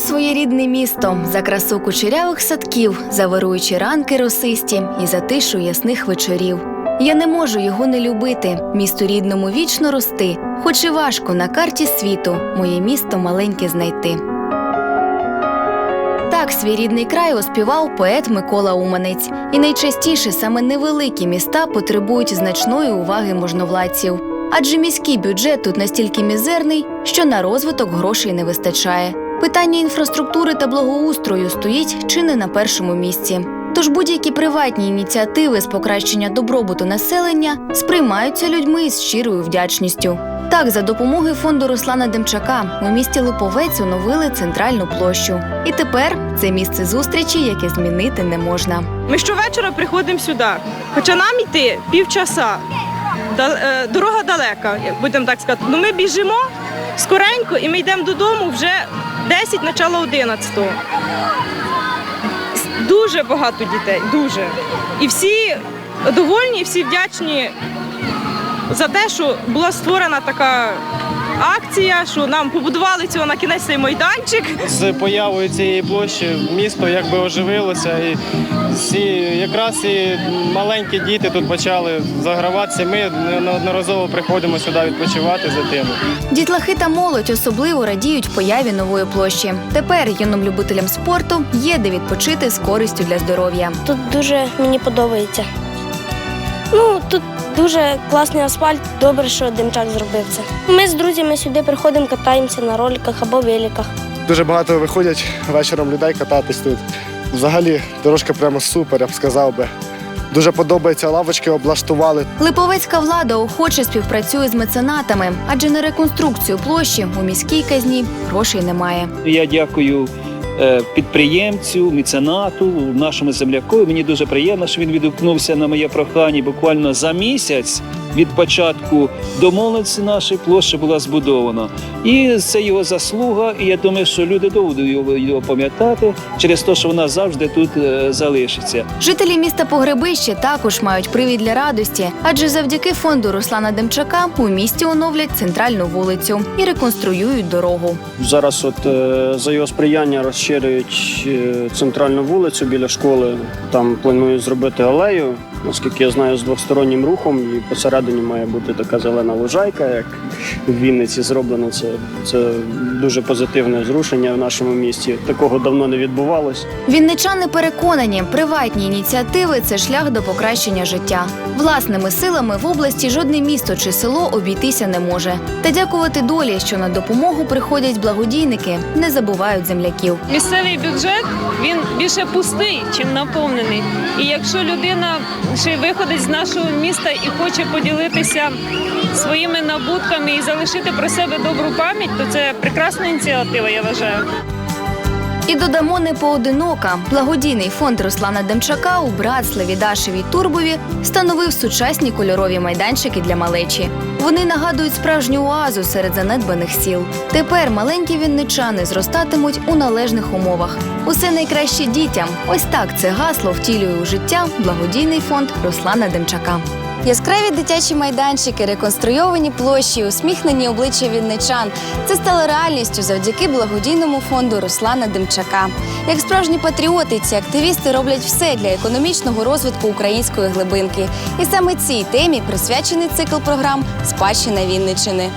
своє рідне місто за красу кучерявих садків, за вируючі ранки росисті і за тишу ясних вечорів. Я не можу його не любити, місту рідному вічно рости, хоч і важко на карті світу моє місто маленьке знайти. Так свій рідний край оспівав поет Микола Уманець. І найчастіше саме невеликі міста потребують значної уваги можновладців. Адже міський бюджет тут настільки мізерний, що на розвиток грошей не вистачає. Питання інфраструктури та благоустрою стоїть чи не на першому місці. Тож будь-які приватні ініціативи з покращення добробуту населення сприймаються людьми з щирою вдячністю. Так, за допомогою фонду Руслана Демчака у місті Липовець оновили центральну площу. І тепер це місце зустрічі, яке змінити не можна. Ми щовечора приходимо сюди. Хоча нам йти півчаса. Е, Дорога далека, будемо так сказати. Ну ми біжимо скоренько і ми йдемо додому вже 10 начало 11. Дуже багато дітей, дуже. І всі довольні, всі вдячні за те, що була створена така акція, що нам побудували цього на кінець цей майданчик. з появою цієї площі місто якби оживилося і всі якраз і маленькі діти тут почали заграватися. Ми неодноразово приходимо сюди відпочивати за тим. Дітлахи та молодь особливо радіють появі нової площі. Тепер юним любителям спорту є де відпочити з користю для здоров'я. Тут дуже мені подобається. Ну, тут дуже класний асфальт, добре, що Демчак зробив це. Ми з друзями сюди приходимо, катаємося на роликах або великах. Дуже багато виходять вечором людей кататись тут. Взагалі, дорожка прямо супер, я б сказав би. Дуже подобається, лавочки облаштували. Липовецька влада охоче співпрацює з меценатами, адже на реконструкцію площі у міській казні грошей немає. Я дякую підприємцю, меценату, нашому земляку. Мені дуже приємно, що він відгукнувся на моє прохання. Буквально за місяць від початку домовленості нашої площа була збудована. І це його заслуга. І я думаю, що люди довго його, його пам'ятати через те, що вона завжди тут е, залишиться. Жителі міста Погребище також мають привід для радості, адже завдяки фонду Руслана Демчака у місті оновлять центральну вулицю і реконструюють дорогу. Зараз от е, за його сприяння розширюють е, центральну вулицю біля школи. Там планують зробити алею, наскільки я знаю, з двостороннім рухом. І посередині має бути така зелена лужайка, як в Вінниці зроблено. Це, це дуже позитивне зрушення в нашому місті. Такого давно не відбувалось. Вінничани переконані, приватні ініціативи це шлях до покращення життя. Власними силами в області жодне місто чи село обійтися не може. Та дякувати долі, що на допомогу приходять благодійники, не забувають земляків. місцевий бюджет він більше пустий, чим наповнений. І якщо людина ще виходить з нашого міста і хоче поділитися своїми набутками і залишити про себе добру пам'ять, то це прекрасна ініціатива, я вважаю. І додамо не поодинока. Благодійний фонд Руслана Демчака у Братславі, Дашеві Турбові встановив сучасні кольорові майданчики для малечі. Вони нагадують справжню оазу серед занедбаних сіл. Тепер маленькі вінничани зростатимуть у належних умовах. Усе найкраще дітям. Ось так це гасло втілює у життя благодійний фонд Руслана Демчака. Яскраві дитячі майданчики, реконструйовані площі, усміхнені обличчя вінничан. Це стало реальністю завдяки благодійному фонду Руслана Демчака. Як справжні патріоти, ці активісти роблять все для економічного розвитку української глибинки. І саме цій темі присвячений цикл програм Спадщина Вінничини.